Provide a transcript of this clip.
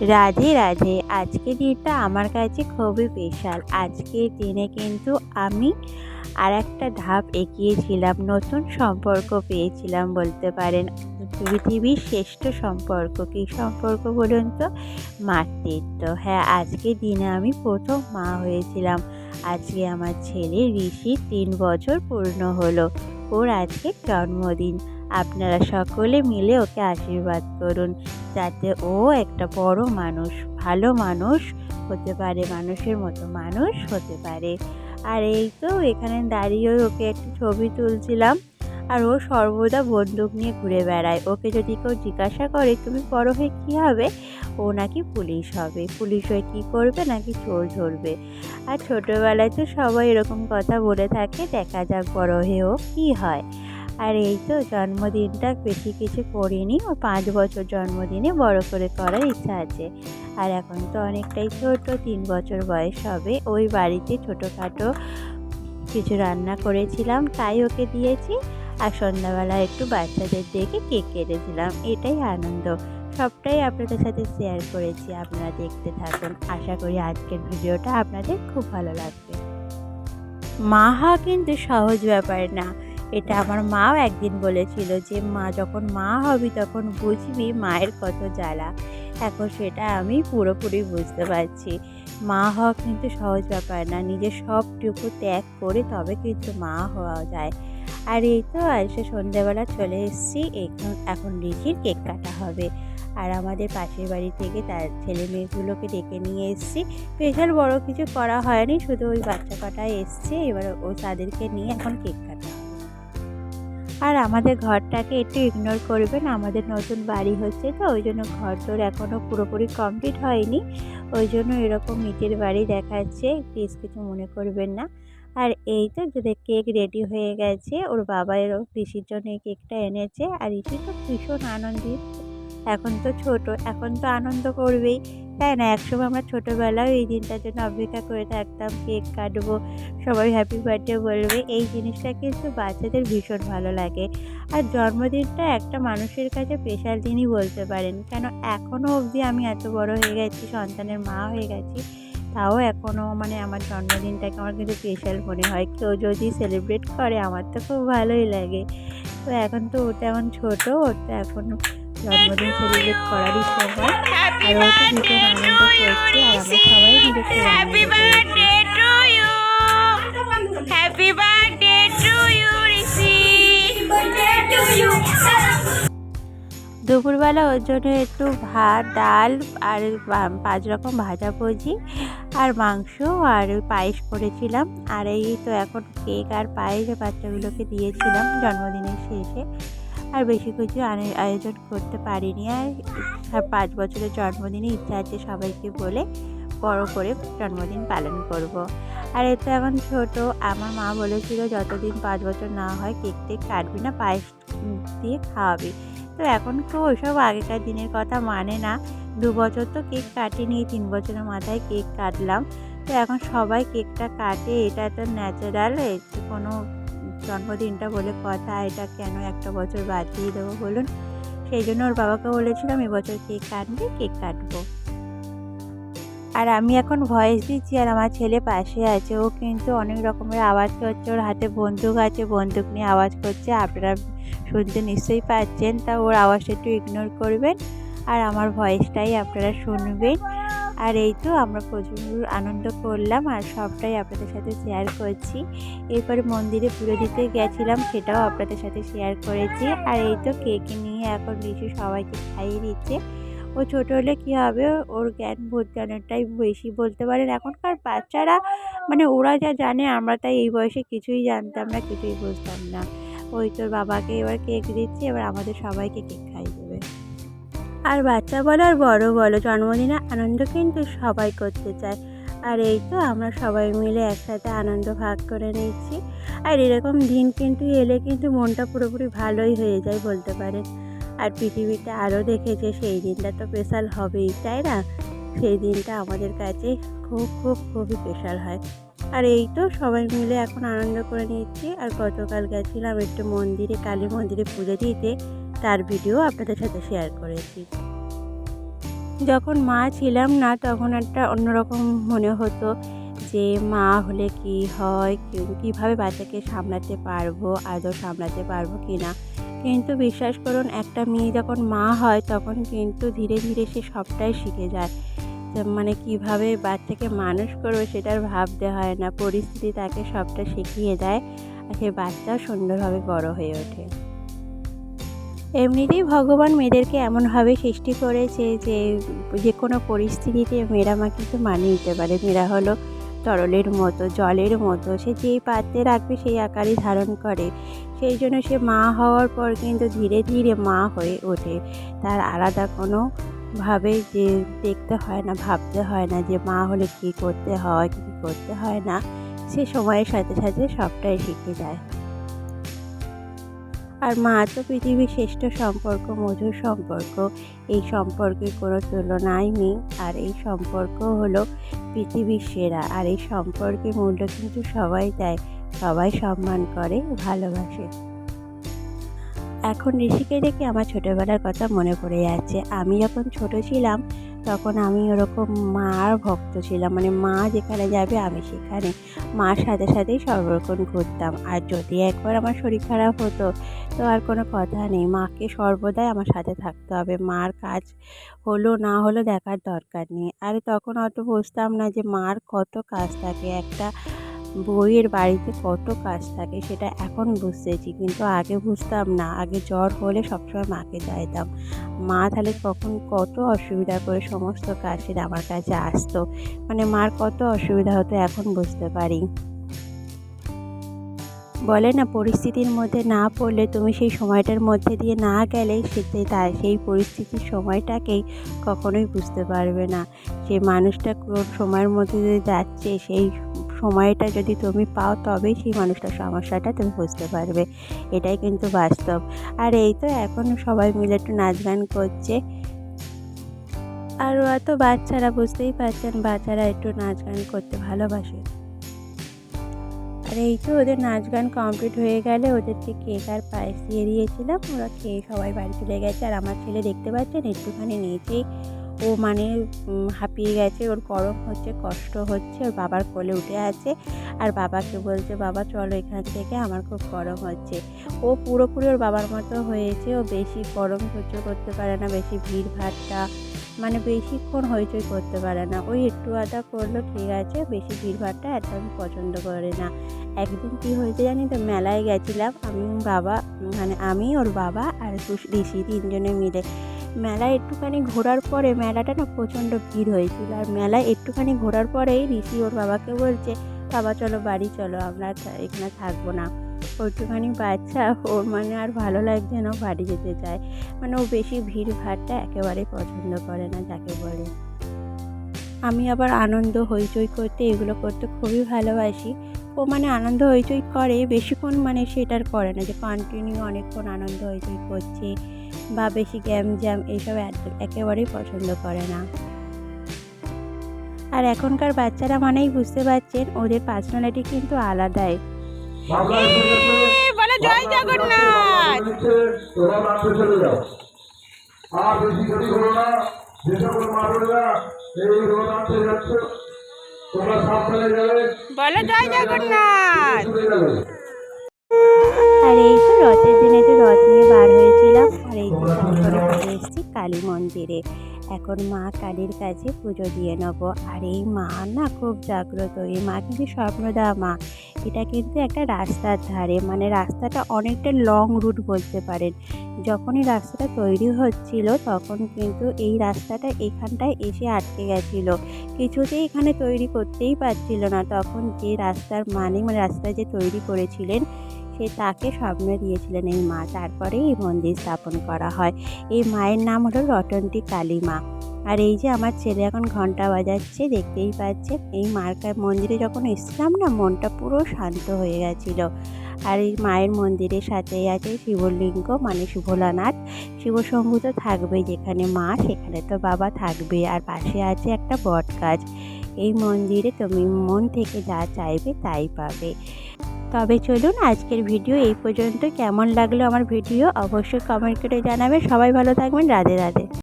রাধে রাধে। আজকের দিনটা আমার কাছে খুবই স্পেশাল আজকের দিনে কিন্তু আমি আর একটা ধাপ এগিয়েছিলাম নতুন সম্পর্ক পেয়েছিলাম বলতে পারেন। পৃথিবীর শ্রেষ্ঠ সম্পর্ক। কী সম্পর্ক বলুন তো? মাতৃত্ব। হ্যাঁ আজকের দিনে আমি প্রথম মা হয়েছিলাম। আজকে আমার ছেলে ঋষির তিন বছর পূর্ণ হলো। ওর আজকে জন্মদিন। আপনারা সকলে মিলে ওকে আশীর্বাদ করুন। যাতে ও একটা বড় মানুষ, ভালো মানুষ হতে পারে, মানুষের মতো মানুষ হতে পারে। আর এই তো এখানে দাঁড়িয়ে ওকে একটু ছবি তুলছিলাম আর ও সর্বদা বন্দুক নিয়ে ঘুরে বেড়ায়। ওকে যদি কেউ জিজ্ঞাসা করে, তুমি বড় হয়ে কী হবে? ও নাকি পুলিশ হবে। পুলিশ হয়ে কী করবে? নাকি চোর ধরবে? আর ছোটোবেলায় তো সবাই এরকম কথা বলে থাকে, দেখা যাক বড় হয়েও কী হয়। আর এই তো জন্মদিনটা বেশি কিছু করিনি, ও পাঁচ বছর জন্মদিনে বড় করে করার ইচ্ছা আছে। আর এখন তো অনেকটাই ছোট, তিন বছর বয়স হবে, ওই বাড়িতে ছোটোখাটো কিছু রান্না করেছিলাম, তাই ওকে দিয়েছি। আর সন্ধ্যাবেলা একটু বাচ্চাদের দেখে কেক কেটেছিলাম, এটাই আনন্দ। সবটাই আপনাদের সাথে শেয়ার করেছি, আপনারা দেখতে থাকুন। আশা করি আজকের ভিডিওটা আপনাদের খুব ভালো লাগবে। মা হওয়া কিন্তু সহজ ব্যাপার না। এটা আমার মাও একদিন বলেছিল যে, মা, যখন মা হবি তখন বুঝবি মায়ের কত জ্বালা। এখন সেটা আমি পুরোপুরি বুঝতে পারছি। মা হওয়া কিন্তু সহজ ব্যাপার না, নিজের সবটুকু ত্যাগ করে তবে কিন্তু মা হওয়া যায়। আর এই তো এসে সন্ধ্যেবেলা চলে এসেছি, এখন এখন ঋষির কেক কাটা হবে। আর আমাদের পাশের বাড়ি থেকে তার ছেলে মেয়েগুলোকে ডেকে নিয়ে এসেছি। স্পেশাল বড় কিছু করা হয়নি, শুধু ওই বাচ্চা কাটায় এসছে, এবার ও তাদেরকে নিয়ে এখন কেক কাটা আর আমাদের ঘরটাকে একটু ইগনোর করবেন, আমাদের নতুন বাড়ি হচ্ছে তো, ওই জন্য ঘর তোর এখনও পুরোপুরি কমপ্লিট হয়নি। ওই জন্য এরকম ইটের বাড়ি দেখাচ্ছে প্লিজ কিছু মনে করবেন না। আর এই তো যদি কেক রেডি হয়ে গেছে, ওর বাবা এর পিসির জন্য এই কেকটা এনেছে, আর ইসি তো ভীষণ আনন্দিত। এখন তো ছোট, এখন তো আনন্দ করবেই। তাই না, একসময় আমরা ছোটোবেলায় এই দিনটার জন্য অপেক্ষা করে থাকতাম, কেক কাটবো, সবাই হ্যাপি বার্থডে বলবে। এই জিনিসটা কিন্তু বাচ্চাদের ভীষণ ভালো লাগে। আর জন্মদিনটা একটা মানুষের কাছে স্পেশাল দিনই বলতে পারেন। কেন এখনও অবধি আমি এত বড় হয়ে গেছি, সন্তানের মা হয়ে গেছি, তাও এখনও মানে আমার জন্মদিনটাকে আমার কিন্তু স্পেশাল মনে হয়। কেউ যদি সেলিব্রেট করে, আমার তো খুব ভালোই লাগে। তো এখন তো ওটা এখন ছোটো তো এখন জন্মদিন সেলিব্রেট করারই সময় আর ও তো ভীষণ আনন্দ করছে আর আমরা সবাই মিলে খুব. দুপুরবেলা ওর জন্য একটু ভাত ডাল আর পাঁচ রকম ভাজাভুজি আর মাংস আর পায়েস করেছিলাম। আর এই তো এখন কেক আর পায়েস বাচ্চাগুলোকে দিয়েছিলাম জন্মদিনের শেষে। আর বেশি কিছু আয়োজন করতে পারিনি। আর আর পাঁচ বছরের জন্মদিনে ইচ্ছা আছে সবাইকে বলে বড় করে জন্মদিন পালন করব। আর এ তো এখন ছোট। আমার মা বলেছিল, যতদিন পাঁচ বছর না হয় কেক টেক কাটবি না, পায়েস দিয়ে খাওয়াবি। তো এখন তো ওইসব আগেকার দিনের কথা মানে না। দু বছর তো কেক কাটিনি, তিন বছরের মাথায় কেক কাটলাম। তো এখন সবাই কেকটা কাটে, এটা তো ন্যাচারাল কোনো জন্মদিনটা বলে কথা, এটা কেন একটা বছর বাদ দিয়ে দেবো বলুন? সেই জন্য ওর বাবাকে বলেছিলাম, এবছর কেক কাটবে, কেক কাটবো। আর আমি এখন ভয়েস দিচ্ছি, আর আমার ছেলে পাশে আছে। ও কিন্তু অনেক রকমের আওয়াজ করছে, ওর হাতে বন্দুক আছে, বন্দুক নিয়ে আওয়াজ করছে। আপনারা শুনতে নিশ্চয়ই পাচ্ছেন, তা ওর আওয়াজটা একটু ইগনোর করবেন, আর আমার ভয়েসটাই আপনারা শুনবেন। আর এই তো আমরা প্রচুর আনন্দ করলাম আর সবটাই আপনাদের সাথে শেয়ার করছি। এরপরে মন্দিরে পুজো দিতে গেছিলাম, সেটাও আপনাদের সাথে শেয়ার করেছি। আর এই তো কেক নিয়ে এখন ঋষি সবাইকে খাইয়ে দিচ্ছে। ও ছোটো হলে কী হবে? ওর জ্ঞান জ্ঞানটাই বেশি বলতে পারেন। এখনকার বাচ্চারা মানে ওরা যা জানে, আমরা তাই এই বয়সে কিছুই জানতাম না, কিছুই বুঝতাম না। ওই তোর বাবাকে এবার কেক দিচ্ছে, এবার আমাদের সবাইকে কেক দেবে আর বাচ্চা বলো আর বড় বলো জন্মদিনে আনন্দ কিন্তু সবাই করতে চায়। আর এই তো আমরা সবাই মিলে একসাথে আনন্দ ভাগ করে নিচ্ছি। আর এরকম দিন কিন্তু এলে কিন্তু মনটা পুরোপুরি ভালোই হয়ে যায় বলতে পারেন। আর পৃথিবীতে আরও দেখেছে সেই দিনটা তো স্পেশাল হবেই, তাই না? সেই দিনটা আমাদের কাছে খুব খুব, খুবই স্পেশাল হয়। আর এই তো সবাই মিলে এখন আনন্দ করে নিচ্ছি। আর গতকাল গেছিলাম একটু মন্দিরে, কালী মন্দিরে পুজো দিতে। তার ভিডিও আপনাদের সাথে শেয়ার করেছি। যখন মা ছিলাম না, তখন একটা অন্যরকম মনে হতো যে, মা হলে কি হয় কীভাবে বাচ্চাকে সামলাতে পারব, আদৌ সামলাতে পারব কি না কিন্তু বিশ্বাস করুন, একটা মেয়ে যখন মা হয়, তখন কিন্তু ধীরে ধীরে সে সবটাই শিখে যায়। মানে কীভাবে বাচ্চাকে মানুষ করব সেটার ভাবতে হয় না, পরিস্থিতি তাকে সবটা শিখিয়ে দেয়, আর সে বাচ্চাও সুন্দরভাবে বড় হয়ে ওঠে। এমনিতেই ভগবান মেয়েদেরকে এমনভাবে সৃষ্টি করেছে যে যে কোনো পরিস্থিতিতে মেয়েরা মা কিন্তু মানিয়ে নিতে পারে। মেয়েরা হলো তরলের মতো, জলের মতো, সে যেই পাত্রে রাখবে সেই আকারই ধারণ করে। সেই জন্য সে মা হওয়ার পর কিন্তু ধীরে ধীরে মা হয়ে ওঠে। তার আলাদা কোনো ভাবে যে দেখতে হয় না, ভাবতে হয় না যে মা হলে কী করতে হয়, কী করতে হয় না, সে সময়ের সাথে সাথে সবটাই শিখে যায়। আর মা, তো পৃথিবীর শ্রেষ্ঠ সম্পর্ক, মধুর সম্পর্ক। এই সম্পর্কের কোনো তুলনাই নেই। আর এই সম্পর্ক হলো পৃথিবীর সেরা। আর এই সম্পর্কের মূল্য কিন্তু সবাই দেয়। সবাই সম্মান করে, ভালোবাসে। এখন ঋষিকে দেখে আমার ছোটোবেলার কথা মনে পড়ে যাচ্ছে। আমি যখন ছোট ছিলাম তখন আমি ওরকম মার ভক্ত ছিলাম। মানে মা যেখানে যাবে, আমি সেখানে। মার সাথে সাথেই সর্বক্ষণ ঘুরতাম। আর যদি একবার আমার শরীর খারাপ হতো, তো আর কোনো কথা নেই। মাকে সর্বদাই আমার সাথে থাকতে হবে। মার কাজ হলো, না হলো দেখার দরকার নেই। আর তখন অত বুঝতাম না যে মার কত কাজ থাকে। একটা বইয়ের বাড়িতে কত কাজ থাকে সেটা এখন বুঝতেছি, কিন্তু আগে বুঝতাম না। আগে জ্বর হলে সবসময় মাকে চাইতাম। মা তাহলে কখন কত অসুবিধা করে সমস্ত কাজ সেটা আমার কাছে আসতো। মানে মার কত অসুবিধা হতো এখন বুঝতে পারি। বলে না, পরিস্থিতির মধ্যে না পড়লে তুমি সেই সময়টার মধ্যে দিয়ে না গেলে সেটাই তাই সেই পরিস্থিতির সময়টাকেই কখনোই বুঝতে পারবে না। যে মানুষটা কোন সময়ের মধ্যে দিয়ে যাচ্ছে, সেই সময়টা যদি তুমি পাও তবেই সেই মানুষটার সমস্যাটা তুমি বুঝতে পারবে। এটাই কিন্তু বাস্তব। আর এই তো এখন সবাই মিলে একটু নাচ গান করছে। আর ওরা তো বাচ্চারা বুঝতেই পারছেন, বাচ্চারা একটু নাচ গান করতে ভালোবাসে। আর এই তো ওদের নাচ গান কমপ্লিট হয়ে গেলে ওদেরকে কেক আর পায়েস দিয়ে দিয়েছিলাম। ওরা খেয়ে সবাই বাড়ি চলে গেছে। আর আমার ছেলে দেখতে পাচ্ছেন, একটুখানি নিচেই ও মানে হাঁপিয়ে গেছে, ওর গরম হচ্ছে, কষ্ট হচ্ছে, ওর বাবার কোলে উঠে আছে। আর বাবাকে বলছে, বাবা, চলো এখান থেকে, আমার খুব গরম হচ্ছে। ও পুরোপুরি ওর বাবার মতো হয়েছে, ও বেশি গরম সহ্য করতে পারে না, বেশি ভিড় ভাড়টা মানে বেশিক্ষণ হইচই করতে পারে না। ওই একটু আধা করল, ঠিক আছে, বেশি ভিড় ভাড়টা একদম পছন্দ করে না। একদিন কি হয়েছে জানি তো, মেলায় গেছিলাম, আমি, বাবা মানে আমি, ওর বাবা আর ঋষি তিনজনে মিলে। মেলায় একটুখানি ঘোরার পরে মেলাটা না প্রচণ্ড ভিড় হয়েছিল। আর মেলায় একটুখানি ঘোরার পরেই ঋষি ওর বাবাকে বলছে, বাবা, চলো বাড়ি, চলো, আমরা এখানে থাকব না। ওইটুখানি বাচ্চা ওর মানে আর ভালো লাগছে না বাড়ি যেতে চায়। মানে ও বেশি ভিড় ভাড়টা একেবারেই পছন্দ করে না যাকে বলে। আমি আবার আনন্দ, হইচই করতে এগুলো করতে খুবই ভালোবাসি। ও মানে আনন্দ হইচই করে বেশিক্ষণ মানে সেটার করে না যে কন্টিনিউ অনেকক্ষণ আনন্দ হইচই করছে বা বেশি গ্যাম জ্যাম এইসব একেবারেই পছন্দ করে না। আর এখনকার বাচ্চারা মানেই বুঝতে পারছেন ওদের পার্সোনালিটি কিন্তু আলাদাই। বলো জয় জগন্নাথ! তোরা রাখতে চলে যাও আর বেশি দেরি করো না যে সকল মা এই রোদ আনতে যাচ্ছ তোমরা সাবধানে যাবে। বলো জয় জগন্নাথ। আর এই তো রথের দিনে তো রথ নিয়ে বার হয়েছিলাম। আর এই তো তারপরে চলে এসেছি কালী মন্দিরে। এখন মা কালীর কাছে পুজো দিয়ে নেব। আর এই মা না খুব জাগ্রত। এই মা কিন্তু স্বপ্নদা মা। এটা কিন্তু একটা রাস্তার ধারে। মানে রাস্তাটা অনেকটা লং রুট বলতে পারেন। যখনই রাস্তাটা তৈরি হচ্ছিল, তখন কিন্তু এই রাস্তাটা এখানটায় এসে আটকে গেছিল। কিছুতেই এখানে তৈরি করতেই পারছিল না। তখন যে রাস্তার মানে মানে রাস্তা যে তৈরি করেছিলেন, সে তাকে স্বপ্ন দিয়েছিলেন এই মা। তারপরে এই মন্দির স্থাপন করা হয়। এই মায়ের নাম হলো রটন্তি কালী মা আর এই যে আমার ছেলে এখন ঘণ্টা বাজাচ্ছে, দেখতেই পাচ্ছে। এই মার কা- মন্দিরে যখন এসেছিলাম না, মনটা পুরো শান্ত হয়ে গেছিল। আর এই মায়ের মন্দিরের সাথেই আছে শিবলিঙ্গ মানে শুভলানাথ। শিবশম্ভু তো থাকবেই যেখানে মা, সেখানে তো বাবা থাকবে। আর পাশে আছে একটা বট গাছ। এই মন্দিরে তুমি মন থেকে যা চাইবে তাই পাবে। তবে চলুন আজকের ভিডিও এই পর্যন্ত। কেমন লাগল আমার ভিডিও? অবশ্যই কমেন্ট করে জানাবে। সবাই ভালো থাকবেন। রাধে রাধে।